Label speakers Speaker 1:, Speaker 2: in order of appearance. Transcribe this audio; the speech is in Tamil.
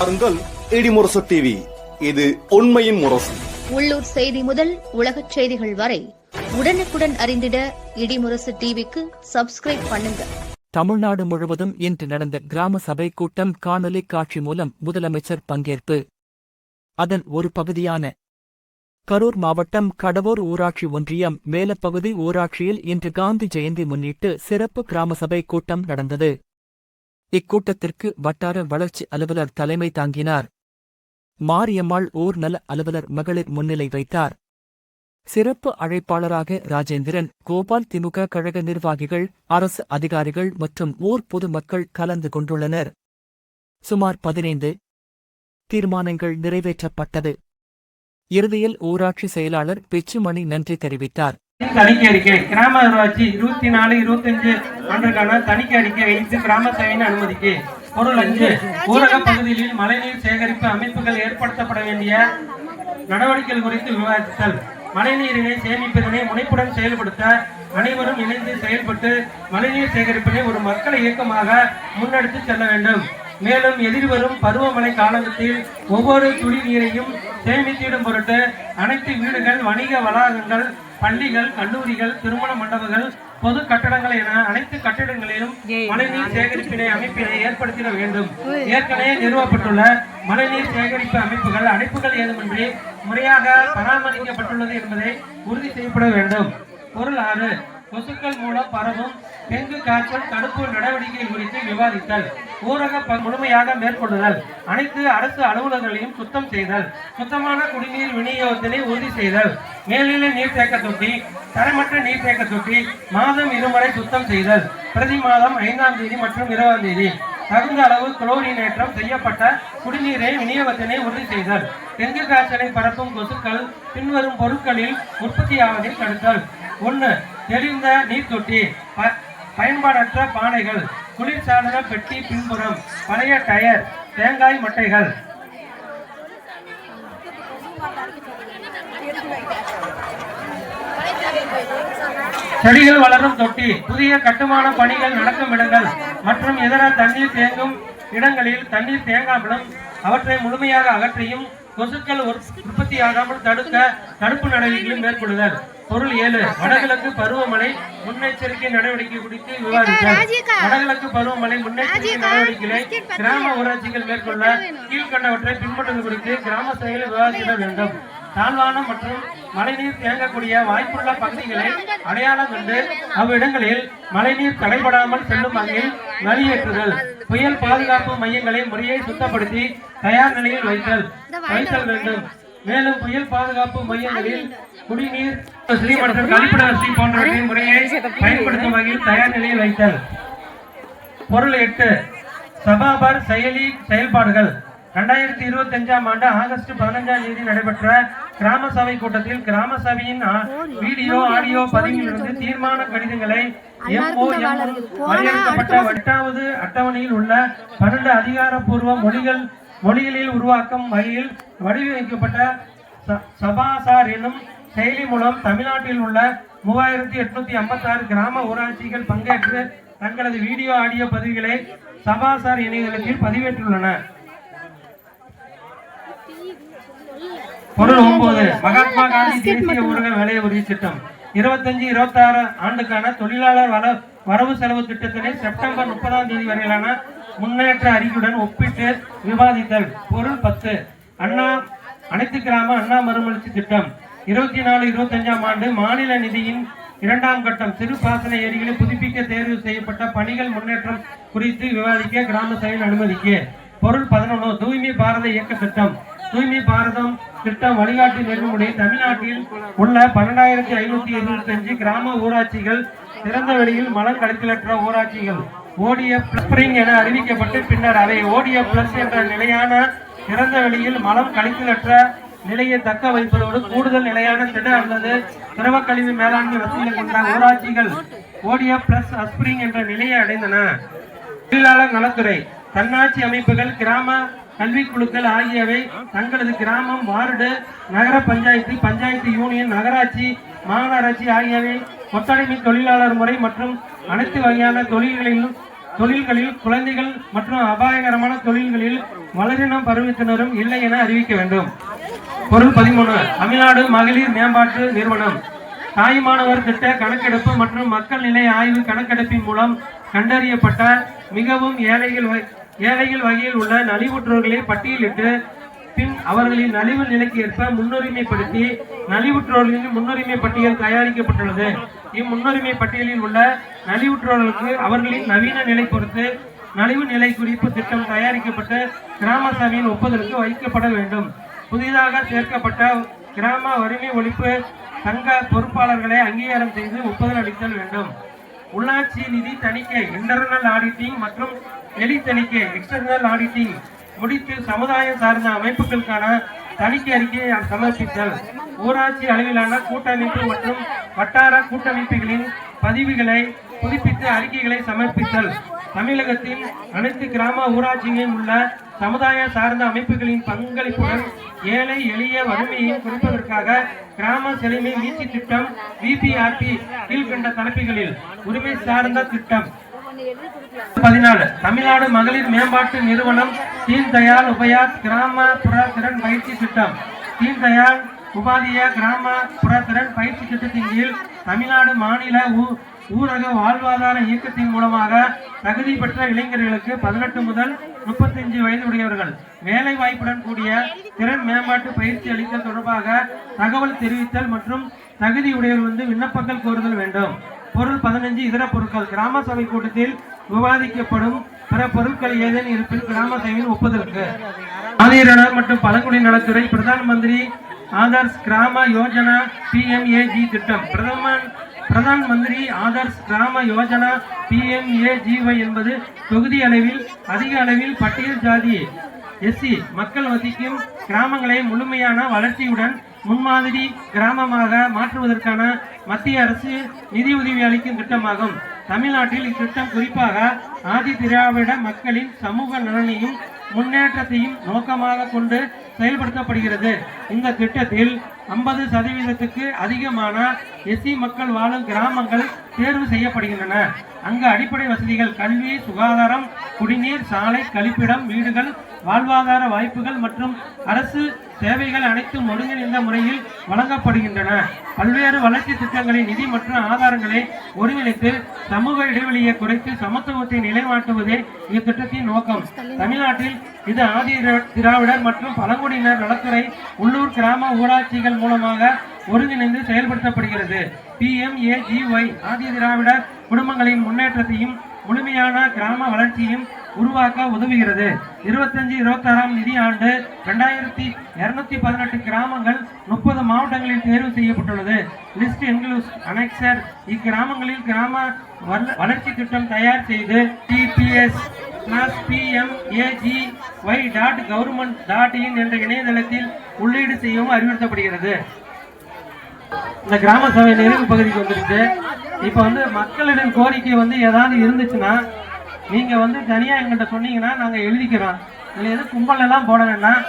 Speaker 1: பாருங்கள் இடிமுரசு டிவி இது உண்மையின் முரசு.
Speaker 2: உள்ளூர் செய்தி முதல் உலகச் செய்திகள் வரை உடனுக்குடன் அறிந்திட இடிமுரசு டிவிக்கு சப்ஸ்கிரைப் பண்ணுங்க.
Speaker 3: தமிழ்நாடு முழுவதும் இன்று நடந்த கிராம சபை கூட்டம் காணொலி காட்சி மூலம் முதலமைச்சர் பங்கேற்பு. அதன் ஒரு பகுதியான கரூர் மாவட்டம் கடவூர் ஊராட்சி ஒன்றியம் மேலப்பகுதி ஊராட்சியில் இன்று காந்தி ஜெயந்தி முன்னிட்டு சிறப்பு கிராம சபை கூட்டம் நடந்தது. இக்கூட்டத்திற்கு வட்டார வளர்ச்சி அலுவலர் தலைமை தாங்கினார். மாரியம்மாள் ஓர் நல அலுவலர் மகளிர் முன்னிலை வைத்தார். சிறப்பு அழைப்பாளராக ராஜேந்திரன் கோபால் திமுக கழக நிர்வாகிகள் அரசு அதிகாரிகள் மற்றும் ஊர் பொதுமக்கள் கலந்து கொண்டுள்ளனர். சுமார் பதினைந்து தீர்மானங்கள் நிறைவேற்றப்பட்டது. இறுதியில் ஊராட்சி செயலாளர் பிச்சுமணி நன்றி தெரிவித்தார்.
Speaker 4: ஆண்டுக்கான தணிக்கை அறிக்கை வைத்து கிராம சபையின் அனுமதிக்கு பொருள் அஞ்சு. ஊரக பகுதிகளில் மழைநீர் சேகரிப்பு அமைப்புகள் ஏற்படுத்தப்பட வேண்டிய நடவடிக்கைகள் குறித்து விவாதித்தல். மழைநீரினை சேமிப்பதனை முனைப்புடன் செயல்படுத்த அனைவரும் இணைந்து செயல்பட்டு மழைநீர் சேகரிப்பினை ஒரு மக்கள் இயக்கமாக முன்னெடுத்து செல்ல வேண்டும். மேலும் எதிர்வரும் பருவமழை காலத்தில் ஒவ்வொரு துளி நீரையும் சேமித்திடும் பொருட்டு அனைத்து வீடுகள் வணிக வளாகங்கள் பள்ளிகள் கல்லூரிகள் திருமண மண்டபங்கள் பொது கட்டடங்கள் என அனைத்து கட்டிடங்களிலும் மழைநீர் சேகரிப்பினை அமைப்பினை ஏற்படுத்திட வேண்டும். ஏற்கனவே நிறுவப்பட்டுள்ள மழைநீர் சேகரிப்பு அமைப்புகள் அடைப்புகள் ஏதுமின்றி முறையாக பராமரிக்கப்பட்டுள்ளது என்பதை உறுதி செய்யப்பட வேண்டும். பொருள் ஆறு கொசுக்கள் மூலம் பரவும் டெங்கு காய்ச்சல் தடுப்பு நடவடிக்கை குறித்து விவாதித்தல். ஊரக முழுமையாக மேற்கொள்ளுதல். அனைத்து அரசு அலுவலகங்களையும் சுத்தம் செய்தல். சுத்தமான குடிநீர் விநியோகத்தினை உறுதி செய்தல். மேல்நிலை நீர்த்தேக்க தொட்டி தரமற்ற நீர்த்தேக்க தொட்டி மாதம் இருமுறை சுத்தம் செய்தல். பிரதி மாதம் ஐந்தாம் தேதி மற்றும் இருபதாம் தேதி. தகுந்த அளவு குளோரினேற்றம் செய்யப்பட்ட குடிநீரை விநியோகத்தினை உறுதி செய்தல். டெங்கு காய்ச்சலை பரப்பும் கொசுக்கள் பின்வரும் பொருட்களில் உற்பத்தியாவதை தடுத்தல். ஒன்று தெளிந்த நீர் தொட்டி ப- பயன்பாடற்ற பானைகள் குளிர்சாதன பெட்டி பின்புறம் பழைய டயர் தேங்காய் மட்டைகள். செடிகள் வளரும் தொட்டி புதிய கட்டுமான பணிகள் நடக்கும் இடங்கள் மற்றும் இதர தண்ணீர் தேங்கும் இடங்களில் தண்ணீர் தேங்காமலும் அவற்றை முழுமையாக அகற்றியும் கொசுக்கள் உற்- உற்பத்தியாகாமல் தடுக்க தடுப்பு நடவடிக்கைகளை மேற்கொள்ளுதல். பொருள் ஏழு வடகிழக்கு பருவமழை முன்னெச்சரிக்கை நடவடிக்கை குறித்து விவாதித்தல் வடகிழக்கு பருவமழை முன்னெச்சரிக்கை நடவடிக்கைகளை கிராம ஊராட்சிகள் மேற்கொள்ள கீழ்கண்டவற்றை பின்பற்றுவது குறித்து கிராம சபையில் விவாதிக்க வேண்டும். தாழ்வான மற்றும் மழைநீர் தேங்கக்கூடிய வாய்ப்புள்ள பகுதிகளை அடையாளம் கண்டு அவ்விடங்களில் மழைநீர் தடைபடாமல் செல்லும் வகையில் வெளியேற்றுதல் புயல் பாதுகாப்பு மையங்களை முறையை சுத்தப்படுத்தி தயார் நிலையில் வைத்தல். வைத்தல் வேண்டும். மேலும் புயல் பாதுகாப்பு மையங்களில் குடிநீர் வசதி மற்றும் கழிப்பிட வசதி போன்றவற்றின் முறையை பயன்படுத்தும் வகையில் தயார் நிலையில் வைத்தல். பொருள் எட்டு சபாபர் செயலி செயல்பாடுகள். இரண்டாயிரத்தி இருபத்தி அஞ்சாம் ஆண்டு ஆகஸ்ட் பதினஞ்சாம் தேதி நடைபெற்ற கிராம சபை கூட்டத்தில் கிராம சபையின் வீடியோ ஆடியோ பதிவிலிருந்து தீர்மான கடிதங்களை வரையறுக்கப்பட்ட எட்டாவது அட்டவணையில் உள்ள பன்னெண்டு அதிகாரப்பூர்வ மொழிகள் மொழிகளில் உருவாக்கும் வகையில் வடிவமைக்கப்பட்ட சபாசார் என்னும் செயலி மூலம் தமிழ்நாட்டில் உள்ள மூவாயிரத்தி எட்நூத்தி ஐம்பத்தாறு கிராம ஊராட்சிகள் பங்கேற்று தங்களது வீடியோ ஆடியோ பதிவுகளை சபாசார் இணையதளத்தில் பதிவேற்றுள்ளன பொருள் ஒன்பது மகாத்மா காந்தி தேசிய ஊரக வேலை உறுதி திட்டம். இருபத்தஞ்சு இருபத்தாறு ஆண்டுக்கான தொழிலாளர் வர வரவு செலவு திட்டத்தினை செப்டம்பர் முப்பதாம் தேதி வரையிலான முன்னேற்ற அறிக்கையுடன் ஒப்பிட்டு விவாதித்தல். பொருள் பத்து. அண்ணா அனைத்து கிராம அண்ணா மறுமலர்ச்சி திட்டம். இருபத்தி நாலு இருபத்தஞ்சாம் ஆண்டு மாநில நிதியின் இரண்டாம் கட்டம். சிறு பாசன ஏரிகளை புதுப்பிக்க தேர்வு செய்யப்பட்ட பணிகள் முன்னேற்றம் குறித்து விவாதிக்க கிராம சபையில் அனுமதிக்க. பொருள் பதினொன்று தூய்மை பாரத இயக்க திட்டம். தூய்மை பாரதம் திட்டம் வழிகாட்டி நெறிமுறை தமிழ்நாட்டில் உள்ள பன்னெண்டாயிரத்தி ஐநூத்தி எழுபத்தி அஞ்சு கிராம ஊராட்சிகள் திறந்த வெளியில் மலம் கழித்தலற்ற ஊராட்சிகள். ஓடிய ஸ்பிரிங் என அறிவிக்கப்பட்டு பின்னர் அதை ஓடிய பிளஸ் என்ற நிலையான திறந்த வெளியில் மலம் கழித்தலற்ற நிலையை தக்க வைப்பதோடு கூடுதல் நிலையான திட அல்லது திரவ கழிவு மேலாண்மை வசதிகள் கொண்ட ஊராட்சிகள் ஓடிய பிளஸ் அஸ்பிரிங் என்ற நிலையை அடைந்தன. தொழிலாளர் நலத்துறை தன்னாட்சி அமைப்புகள் கிராம கல்வி குழுக்கள் ஆகியவை தங்களது கிராமம் வார்டு நகர பஞ்சாயத்து பஞ்சாயத்து யூனியன் நகராட்சி மாநகராட்சி ஆகியவை ஒத்துழைமை தொழிலாளர் முறை மற்றும் அனைத்து வகையான தொழில்களிலும் தொழில்களில் குழந்தைகள் மற்றும் அபாயகரமான தொழில்களில் வளரினம் பருவத்தினரும் இல்லை என அறிவிக்க வேண்டும். பொருள் பதிமூணு தமிழ்நாடு மகளிர் மேம்பாட்டு நிறுவனம். தாய்மானவர் திட்ட கணக்கெடுப்பு மற்றும் மக்கள் நிலை ஆய்வு கணக்கெடுப்பின் மூலம் கண்டறியப்பட்ட மிகவும் ஏழைகள் ஏழைகள் வகையில் உள்ள நலிவுற்றோர்களை பட்டியலிட்டு பின் அவர்களின் நலிவு நிலைக்கு ஏற்ப முன்னுரிமைப்படுத்தி நலிவுற்றோர்களின் முன்னுரிமை பட்டியல் தயாரிக்கப்பட்டுள்ளது. இம்முன்னுரிமை பட்டியலில் உள்ள நலிவுற்றோர்களுக்கு அவர்களின் நவீன நிலை பொறுத்து நலிவு நிலை குறிப்பு திட்டம் தயாரிக்கப்பட்டு கிராம சபையின் ஒப்புதலுக்கு வைக்கப்பட வேண்டும். புதிதாக சேர்க்கப்பட்ட கிராம வறுமை ஒழிப்பு சங்க பொறுப்பாளர்களை அங்கீகாரம் செய்து ஒப்புதல் அளித்தல் வேண்டும். உள்ளாட்சி நிதி தணிக்கை இன்டர்னல் ஆடிட்டிங் மற்றும் வெளி தணிக்கை எக்ஸ்டர்னல் ஆடிட்டிங் முடித்து சமுதாய சார்ந்த அமைப்புகளுக்கான தணிக்கை அறிக்கையை சமர்ப்பித்தல். ஊராட்சி அளவிலான கூட்டமைப்பு மற்றும் வட்டார கூட்டமைப்புகளின் பதிவுகளை புதுப்பித்து அறிக்கைகளை சமர்ப்பித்தல். தமிழகத்தின் அனைத்து கிராம ஊராட்சிகளில் உள்ள சமுதாய சார்ந்த அமைப்புகளின் பங்களிப்புடன் ஏழை எளிய வறுமையை குறிப்பதற்காக கிராம செழுமை மீட்சி திட்டம் விபிஆர்பி கீழ்கண்ட தலைப்புகளில் உரிமை சார்ந்த திட்டம். பதினாலு. தமிழ்நாடு மகளிர் மேம்பாட்டு நிறுவனம் தீன் தயாள் உபயாத் கிராமப்புற திறன் பயிற்சி திட்டம். தீன் தயாள் உபாதிய கிராமப்புற திறன் பயிற்சி திட்டத்தின் கீழ் தமிழ்நாடு மாநில ஊ- ஊரக வாழ்வாதார இயக்கத்தின் மூலமாக தகுதி பெற்ற இளைஞர்களுக்கு பதினெட்டு முதல் முப்பத்தஞ்சு வயது உடையவர்கள் வேலை வாய்ப்புடன் கூடிய திறன் மேம்பாட்டு பயிற்சி அளித்தல் தொடர்பாக தகவல் தெரிவித்தல் மற்றும் தகுதியுடையவர் வந்து விண்ணப்பங்கள் கோருதல் வேண்டும். பொருள் பதினஞ்சு இதர பொருட்கள். கிராம சபை கூட்டத்தில் விவாதிக்கப்படும் பிற பொருட்கள் ஏதேனும் இருப்பின் கிராம சபையின் ஒப்புதலுக்கு. ஆதிரனர் மற்றும் பழங்குடி நலத்துறை பிரதான் மந்திரி ஆதர்ஸ் கிராம யோஜனா பிஎம்ஏஜி திட்டம். பிரதம பிரதான் மந்திரி ஆதர்ஸ் கிராம யோஜனா பிஎம்ஏஜிஒய் என்பது தொகுதி அளவில் அதிக அளவில் பட்டியல் ஜாதி எஸ்சி மக்கள் வசிக்கும் கிராமங்களை முழுமையான வளர்ச்சியுடன் முன்மாதிரி கிராமமாக மாற்றுவதற்கான மத்திய அரசு நிதியுதவி அளிக்கும் திட்டமாகும். தமிழ்நாட்டில் இத்திட்டம் குறிப்பாக ஆதி திராவிட மக்களின் சமூக நலனையும் முன்னேற்றத்தையும் நோக்கமாக கொண்டு செயல்படுத்தப்படுகிறது. இந்த திட்டத்தில் ஐம்பது சதவீதத்துக்கு அதிகமான எஸ்சி மக்கள் வாழும் கிராமங்கள் தேர்வு செய்யப்படுகின்றன. அங்கு அடிப்படை வசதிகள் கல்வி சுகாதாரம் குடிநீர் சாலை கழிப்பிடம் வீடுகள் வாழ்வாதார வாய்ப்புகள் மற்றும் அரசு சேவைகள் அனைத்தும் ஒருங்கிணைந்த முறையில் வழங்கப்படுகின்றன. பல்வேறு வளர்ச்சி திட்டங்களின் நிதி மற்றும் ஆதாரங்களை ஒருங்கிணைத்து சமூக இடைவெளியை குறைத்து சமத்துவத்தை நிலைநாட்டுவதே இத்திட்டத்தின் நோக்கம். தமிழ்நாட்டில் இது ஆதி திரா- திராவிடர் மற்றும் பழங்குடியினர் நலத்துறை உள்ளூர் கிராம ஊராட்சிகள் மூலமாக ஒருங்கிணைந்து செயல்படுத்தப்படுகிறது. பிஎம்ஏஜிஒய் ஆதி திராவிடர் குடும்பங்களின் முன்னேற்றத்தையும் முழுமையான கிராம வளர்ச்சியும் உருவாக்க உதவுகிறது. இருபத்தஞ்சு இருபத்தாறாம் நிதி ஆண்டு ரெண்டாயிரத்தி இருநூத்தி பதினெட்டு கிராமங்கள் முப்பது மாவட்டங்களில் தேர்வு செய்யப்பட்டுள்ளது. லிஸ்ட் என்க்ளூஸ் அனெக்சர் இக்கிராமங்களில் கிராம வளர்ச்சி திட்டம் தயார் செய்து DPS PMAGY dot government dot in என்ற இணையதளத்தில் உள்ளீடு செய்யவும் அறிவுறுத்தப்படுகிறது. இந்த கிராம சபை நெருங்கு பகுதிக்கு வந்துருக்கு இப்போ வந்து மக்களிடம் கோரிக்கை வந்து ஏதாவது இருந்துச்சுன்னா நீங்கள் வந்து தனியாக எங்கள்கிட்ட சொன்னீங்கன்னா நாங்கள் எழுதிக்கிறோம். இல்லை எதுவும் கும்பலெல்லாம் போட வேண்டாம்.